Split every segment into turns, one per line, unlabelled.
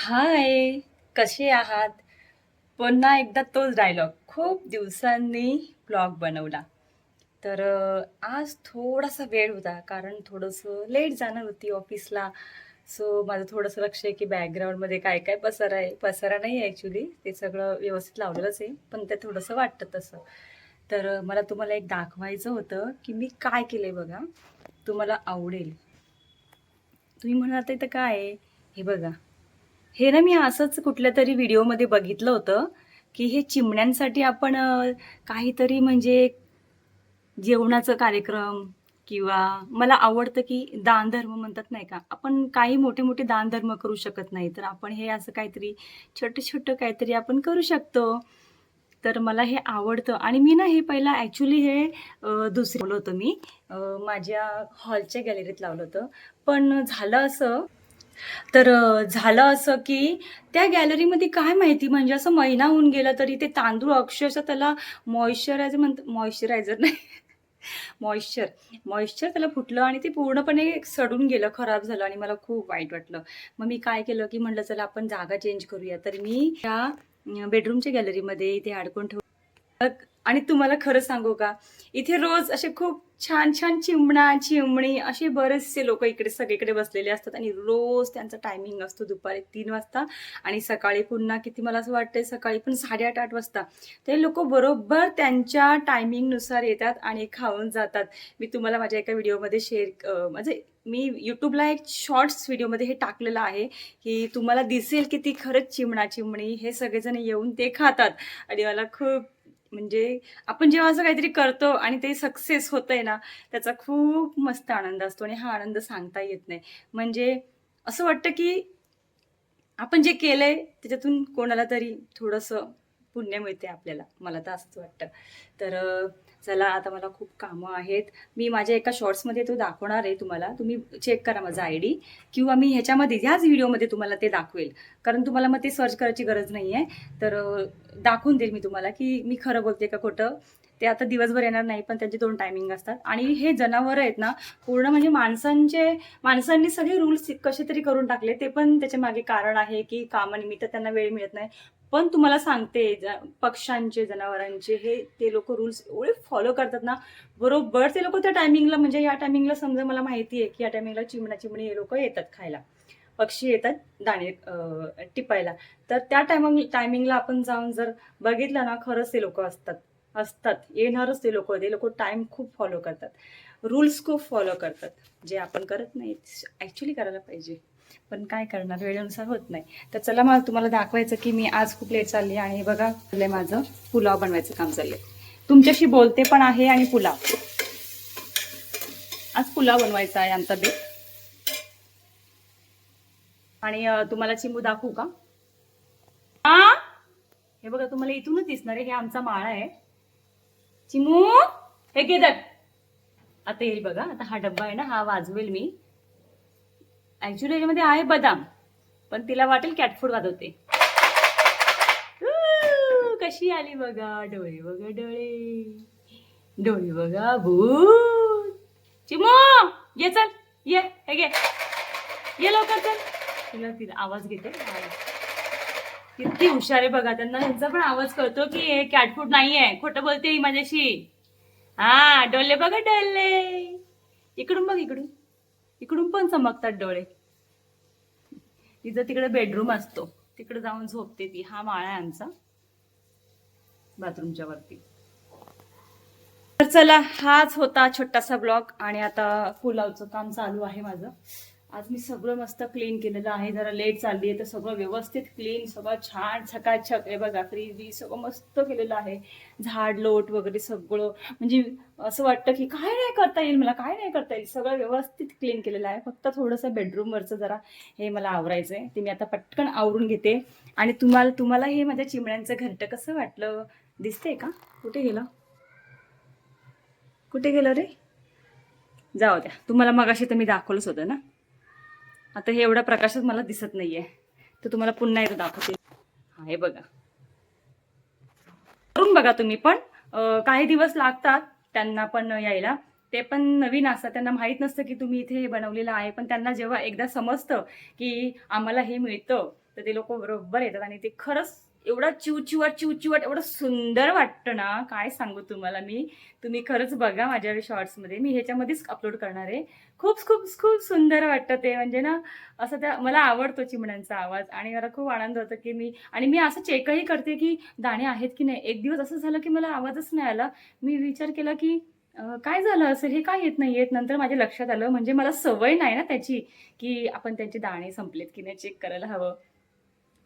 हाय कसे आहात? पुन्हा एकदा तोच डायलॉग खूप दिवसांनी ब्लॉग बनवला. तर आज थोडासा वेळ होता कारण थोडंसं लेट जाणार होती ऑफिसला सो माझं थोडंसं लक्ष आहे की बॅकग्राऊंडमध्ये काय काय पसारा आहे. पसारा नाही आहे ॲक्च्युली ते सगळं व्यवस्थित लावलेलंच आहे पण ते थोडंसं वाटतं तसं. तर मला तुम्हाला एक दाखवायचं होतं की मी काय केलं बघा. तुम्हाला आवडेल. तुम्ही म्हणाल इथं काय आहे? हे बघा. हे ना मी असंच कुठल्या तरी व्हिडिओमध्ये बघितलं होतं की हे चिमण्यांसाठी आपण काहीतरी म्हणजे जेवणाचं कार्यक्रम किंवा मला आवडतं की दानधर्म म्हणतात नाही का? आपण काही मोठे मोठे दानधर्म करू शकत नाही. तर आपण हे असं काहीतरी छोटं छोटं काहीतरी आपण करू शकतो. तर मला हे आवडतं. आणि मी ना हे पहिला ॲक्च्युली हे दुसरं लावलं होतं मी. माझ्या हॉलच्या गॅलरीत लावलं होतं. पण झालं असं तर झालं असं की त्या गॅलरीमध्ये काय माहिती? म्हणजे असं महिना होऊन गेला तरी ते तांदूळ अक्षरशः त्याला मॉइश्चरायझर म्हणत मॉइश्चरायझर नाही. मॉइश्चर मॉइश्चर त्याला फुटलं आणि ते पूर्णपणे सडून गेलं खराब झालं आणि मला खूप वाईट वाटलं. मग मी काय केलं की म्हटलं चला आपण जागा चेंज करूया. तर मी त्या बेडरूमच्या गॅलरीमध्ये इथे अडकून ठेव आणि तुम्हाला खरं सांगू का? इथे रोज असे खूप छान छान चिमणा चिमणी असे बरेचसे लोक इकडे सगळीकडे बसलेले असतात आणि रोज त्यांचा टायमिंग असतो दुपारी तीन वाजता आणि सकाळी पुन्हा किती मला असं वाटतंय सकाळी पण साडेआठ आठ वाजता. ते लोक बरोबर त्यांच्या टायमिंगनुसार येतात आणि खाऊन जातात. मी तुम्हाला माझ्या एका व्हिडिओमध्ये शेअर म्हणजे मी यूट्यूबला एक शॉर्ट्स व्हिडिओमध्ये हे टाकलेलं आहे की तुम्हाला दिसेल की ती खरंच चिमणा चिमणी हे सगळेजण येऊन ते खातात आणि मला खूप म्हणजे आपण जेव्हा असं काहीतरी करतो आणि ते सक्सेस होतंय ना त्याचा खूप मस्त आनंद असतो आणि हा आनंद सांगता येत नाही. म्हणजे असं वाटतं की आपण जे केलंय त्याच्यातून कोणाला तरी थोडंसं पुण्य मिळते आपल्याला. मला तर असंच वाटतं. तर चला आता मला खूप कामं आहेत. मी माझ्या एका शॉर्ट्समध्ये तो दाखवणार आहे तुम्हाला. तुम्ही चेक करा माझा आय डी किंवा मी ह्याच्यामध्ये ह्याच व्हिडिओमध्ये तुम्हाला ते दाखवेल. कारण तुम्हाला मग ते सर्च करायची गरज नाही आहे तर दाखवून देईल मी तुम्हाला की मी खरं बोलते का खोटं. ते आता दिवसभर येणार नाही पण त्यांचे दोन टायमिंग असतात. आणि हे जनावरं आहेत ना पूर्ण म्हणजे माणसांचे माणसांनी सगळे रूल्स कसे तरी करून टाकले ते पण त्याच्यामागे कारण आहे की कामानिमित्त त्यांना वेळ मिळत नाही. पण तुम्हाला सांगते ज- पक्ष्यांचे जनावरांचे हे ते लोक रूल्स एवढे फॉलो करतात ना बरोबर ते लोक त्या टायमिंगला म्हणजे या टायमिंगला समजा मला माहिती आहे की या टायमिंगला चिमणा चिमणी हे लोक येतात खायला. पक्षी येतात दाणे टिपायला. तर त्या टायमिंग टायमिंगला आपण जाऊन जर बघितलं ना खरंच ते लोक असतात असतात. येणारच ते लोक ते लोक टाइम खूप फॉलो करतात. रूल्स खूप फॉलो करतात जे आपण करत नाही ॲक्च्युली करायला पाहिजे. पण काय करणार? वेळेनुसार होत नाही. तर चला मला तुम्हाला दाखवायचं की मी आज खूप लेट चालली आणि बघा चाललंय माझं पुलाव बनवायचं काम चाललंय. तुमच्याशी बोलते पण आहे आणि पुलाव. आज पुलाव बनवायचा आहे आमचा बेट आणि तुम्हाला चिंबू दाखवू का? हा हे बघा तुम्हाला इथूनच दिसणार आहे. हे आमचा माळा आहे. चिमू हे घे आता येईल बघा आता हा डब्बा आहे ना हा वाजवेल मी. ऍक्च्युली याच्यामध्ये आहे बदाम पण तिला वाटेल कॅटफूड वाजवते. कशी आली बघा डोळे बघा डोळे. डोळे बघा भूत. चिमो ये चल ये हे घे. ये लवकर चल. तिला तिला आवाज घेते. किती हुशार आहे बघा त्यांना ह्यांचा पण आवाज कळतो की हे कॅटफूड नाहीये. खोटं बोलते ही माझ्याशी. हा डोले बघा डोले इकडून बघ इकडून. इकडून पण चमकतात डोळे. तिचा तिकडे बेडरूम असतो. तिकडे जाऊन झोपते ती. हा माळा आहे आमचा. बाथरूमच्या वरती. तर चला हाच होता छोटासा ब्लॉग आणि आता पुलावचं काम चालू आहे माझं. आज मी सगळं मस्त क्लीन केलेलं आहे. जरा लेट चालली आहे तर सगळं व्यवस्थित क्लीन सगळं छान छकाछक आहे बघा फ्रीज बी सगळं मस्त केलेलं आहे. झाड लोट वगैरे सगळं. म्हणजे असं वाटतं की काय नाही करता येईल मला काय नाही करता येईल. सगळं व्यवस्थित क्लीन केलेलं आहे. फक्त थोडंसं बेडरूमवरचं जरा हे मला आवरायचं आहे ते मी आता पटकन आवरून घेते. आणि तुम्हाला तुम्हाला हे माझ्या चिमण्यांचं घरटं कसं वाटलं? दिसतंय का? कुठे गेलं? कुठे गेलं रे? जाऊ द्या. तुम्हाला मगाशी तर मी दाखवलंच होतं ना? आता हे एवढ्या प्रकाशात मला दिसत नाहीये. तर तुम्हाला पुन्हा एकदा दाखवते. हा हे बघा. करून बघा तुम्ही पण. काही दिवस लागतात त्यांना पण यायला. ते पण नवीन असतात. त्यांना माहीत नसतं की तुम्ही इथे हे बनवलेलं आहे. पण त्यांना जेव्हा एकदा समजतं की आम्हाला हे मिळतं तर ते लोक बरोबर येतात आणि ते खरंच एवढा चिवचिवट चिवचिवट एवढं सुंदर वाटतं ना. काय सांगू तुम्हाला मी? तुम्ही खरंच बघा माझ्या शॉर्ट्समध्ये मी ह्याच्यामध्येच अपलोड करणार आहे. खूप खूप खूप सुंदर वाटतं ते. म्हणजे ना असं त्या मला आवडतो चिमण्यांचा आवाज. आणि मला खूप आनंद होतो की मी आणि मी असं चेकही करते की दाणे आहेत की नाही. एक दिवस असं झालं की मला आवाजच नाही आला. मी विचार केला की काय झालं असेल? हे काय येत नाही? येत नंतर माझ्या लक्षात आलं. म्हणजे मला सवय नाही ना त्याची की आपण त्यांचे दाणे संपलेत की नाही चेक करायला हवं.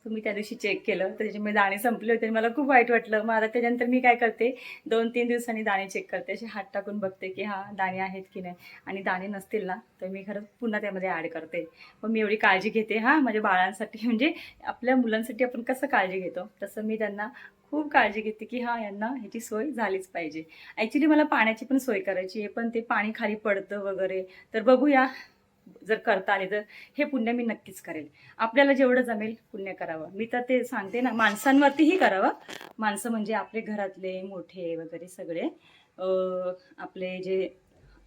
तर मी त्या दिवशी चेक केलं तर त्याच्यामुळे दाणे संपले होते. आणि मला खूप वाईट वाटलं. मग आता त्याच्यानंतर मी काय करते दोन तीन दिवसांनी दाणे चेक करते. असे हात टाकून बघते की हा दाणे आहेत की नाही? आणि दाणे नसतील ना तर मी खरंच पुन्हा त्यामध्ये ॲड करते. मग मी एवढी काळजी घेते हां माझ्या बाळांसाठी. म्हणजे आपल्या मुलांसाठी आपण कसं काळजी घेतो? तसं मी त्यांना खूप काळजी घेते की हां यांना ह्याची सोय झालीच पाहिजे. ॲक्च्युली मला पाण्याची पण सोय करायची आहे पण ते पाणी खाली पडतं वगैरे. तर बघूया. जर करता आले तर हे पुण्य मी नक्कीच करेल. आपल्याला जेवढं जमेल पुण्य करावं. मी तर ते सांगते ना माणसांवरतीही करावं. माणसं म्हणजे आपले घरातले मोठे वगैरे सगळे. आपले जे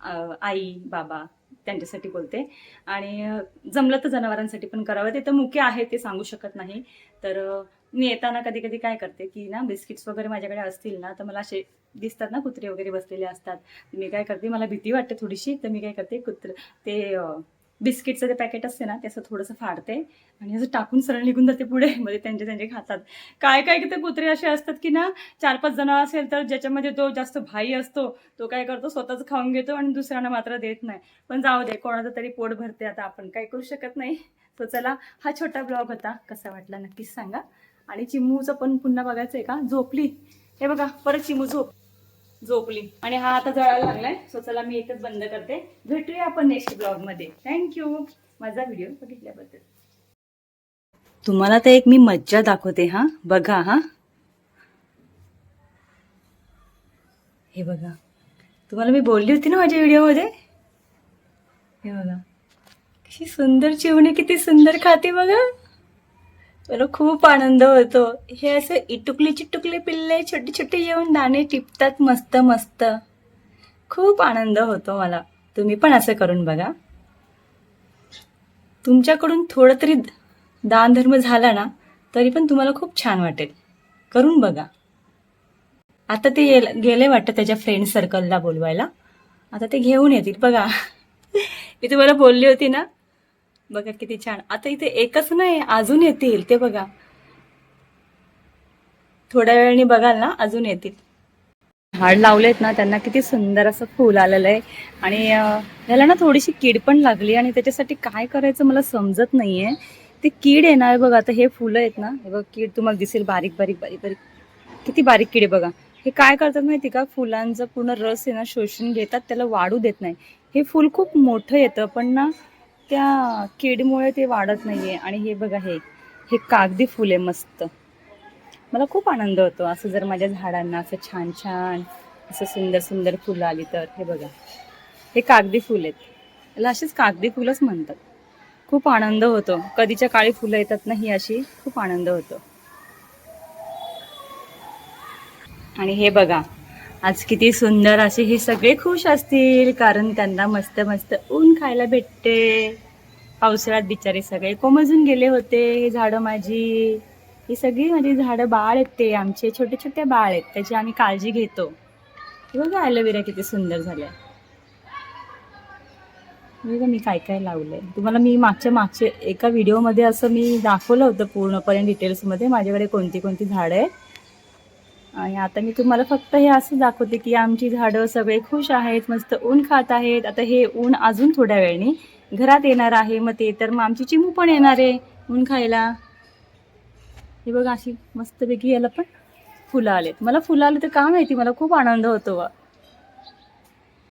आई बाबा त्यांच्यासाठी बोलते. आणि जमलं तर जनावरांसाठी पण करावं. ते तर मुके आहे ते सांगू शकत नाही. तर मी येताना कधी कधी काय करते की ना बिस्किट्स वगैरे माझ्याकडे असतील ना तर मला असे दिसतात ना कुत्रे वगैरे बसलेले असतात. मी काय करते मला भीती वाटते थोडीशी तर मी काय करते कुत्र ते बिस्किटचं ते पॅकेट असते ना ते असं थोडंसं फाडते आणि असं टाकून सरळ निघून जाते पुढे. मध्ये म्हणजे त्यांचे त्यांचे खातात. काय काय की ते कुत्रे असे असतात की ना चार पाच जण असेल तर ज्याच्यामध्ये जो जास्त भाई असतो तो काय करतो स्वतःच खाऊन घेतो आणि दुसऱ्यांना मात्र देत नाही. पण जाऊ दे कोणाचं तरी पोट भरते आता आपण काय करू शकत नाही. तो चला हा छोटा ब्लॉग होता. कसा वाटला नक्कीच सांगा. आणि चिमूचं पण पुन्हा बघायचं आहे का? झोपली. हे बघा परत चिमू झोप. झोपली. आणि हा आता जळायला लागलाय सो चला मी इथंच बंद करते. भेटूया आपण नेक्स्ट ब्लॉगमध्ये. थँक्यू माझा व्हिडिओ बघितल्याबद्दल. तुम्हाला तर एक मी मज्जा दाखवते हा? बघा हा? हे बघा. तुम्हाला मी बोलली होती ना माझ्या व्हिडिओमध्ये हे बघा. कशी सुंदर चिवणी किती सुंदर खाते बघा. मला खूप आनंद होतो. हे असं इटुकली चिटुकले पिल्ले छोटे छोटे येऊन दाणे टिपतात मस्त मस्त. खूप आनंद होतो मला. तुम्ही पण असं करून बघा. तुमच्याकडून थोडं तरी दानधर्म झाला ना तरी पण तुम्हाला खूप छान वाटेल. करून बघा. आता ते गेले वाटतं त्याच्या फ्रेंड सर्कलला बोलवायला. आता ते घेऊन येतील. बघा. मी तुम्हाला बोलली होती ना बघा किती छान. आता इथे एकच नाही अजून येतील ते बघा. थोड्या वेळाने बघाल ना अजून येतील. झाड लावलेत ना त्यांना किती सुंदर असं फुल आलेलं आहे. आणि त्याला ना थोडीशी कीड पण लागली आणि त्याच्यासाठी काय करायचं मला समजत नाहीये. ते कीड आहे बघा आता हे फुलं आहेत ना हे बघ कीड तुम्हाला दिसेल बारीक बारीक बारीक बारीक. किती बारीक कीड आहे बघा. हे काय करतात माहिती का फुलांचा पूर्ण रस आहे ना शोषून घेतात त्याला वाढू देत नाही. हे फुल खूप मोठं येतं पण ना त्या कीडमुळे ते वाढत नाहीये. आणि हे बघा हे हे कागदी फुले मस्त. मला खूप आनंद होतो असं जर माझ्या झाडांना असं छान छान असं सुंदर सुंदर फुलं आली तर. हे बघा हे कागदी फुलं आहेत. याला अशीच कागदी फुलंच म्हणतात. खूप आनंद होतो. कधीच्या काळी फुलं येतात ना ही अशी खूप आनंद होतो. आणि हे बघा आज किती सुंदर असे हे सगळे खुश असतील कारण त्यांना मस्त मस्त ऊन खायला भेटते. पावसाळ्यात बिचारे सगळे. कोमजून गेले होते हे झाडं माझी. ही सगळी माझी झाडं बाळ आहेत ते आमचे छोटे छोटे बाळ आहेत त्याची आम्ही काळजी घेतो. बघा ॲलोवेरा किती सुंदर झाल्या. बघा मी काय काय लावलंय. तुम्हाला मी मागच्या मागच्या एका व्हिडिओमध्ये असं मी दाखवलं होतं पूर्णपणे डिटेल्समध्ये माझ्याकडे कोणती कोणती झाडं आहेत. आणि आता मी तुम्हाला फक्त हे असं दाखवते की आमची झाडं सगळे खुश आहेत मस्त ऊन खात आहेत. आता हे ऊन अजून थोड्या वेळाने घरात येणार आहे. मग ते तर मग आमची चिमू पण येणार आहे ऊन खायला. हे बघा अशी मस्तपैकी याला पण फुलं आलेत. मला फुलं आले तर का माहिती? मला खूप आनंद होतो बा.